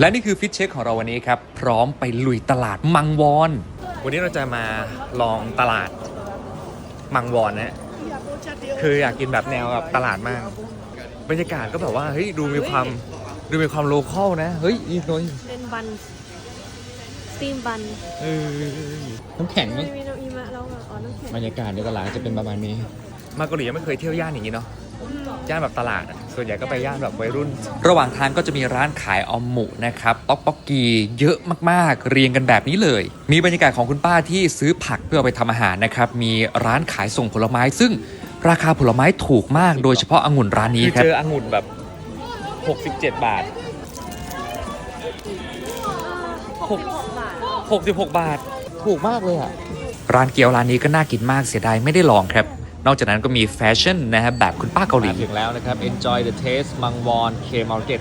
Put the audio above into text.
และนี่คือฟิตเช็คของเราวันนี้ครับ พร้อมไปลุยตลาดมังวอน วันนี้เราจะมาลองตลาดมังวอนนะคืออยากกินแบบแนวแบบตลาดมาก บรรยากาศก็แบบว่าเฮ้ยดูมีความดูมีความโลคอลนะ เฮ้ยอีกหน่อยเป็นบันสตีมบันเออน้ำแข็งไหมไม่มีน้ำอิมะแล้วอะอ๋อน้ำแข็งบรรยากาศในตลาดจะเป็นประมาณนี้ มาเกาหลียังไม่เคยเที่ยวย่านอย่างนี้เนาะย่านแบบตลาดอะ ส่วนใหญ่ก็ไปย่านแบบวัยรุ่น ระหว่างทางก็จะมีร้านขายออมหมูนะครับต๊อกป๊อกกีเยอะมากๆ เรียงกันแบบนี้เลย มีบรรยากาศของคุณป้าที่ซื้อผักเพื่อเอาไปทำอาหารนะครับมีร้านขายส่งผลไม้ ซึ่งราคาผลไม้ถูกมาก โดยเฉพาะองุ่นร้านนี้ครับเจอองุ่นแบบ 67 บาทหกหกบาท66 บาท ถูกมากเลยอะร้านเกี๊ยวร้านนี้ก็น่ากินมากเสียดายไม่ได้ลองครับ นอกจากนั้นก็มีแฟชั่นนะฮะแบบคุณป้าเกาหลี ถึงแล้วนะครับ Enjoy the taste มังวอน K Market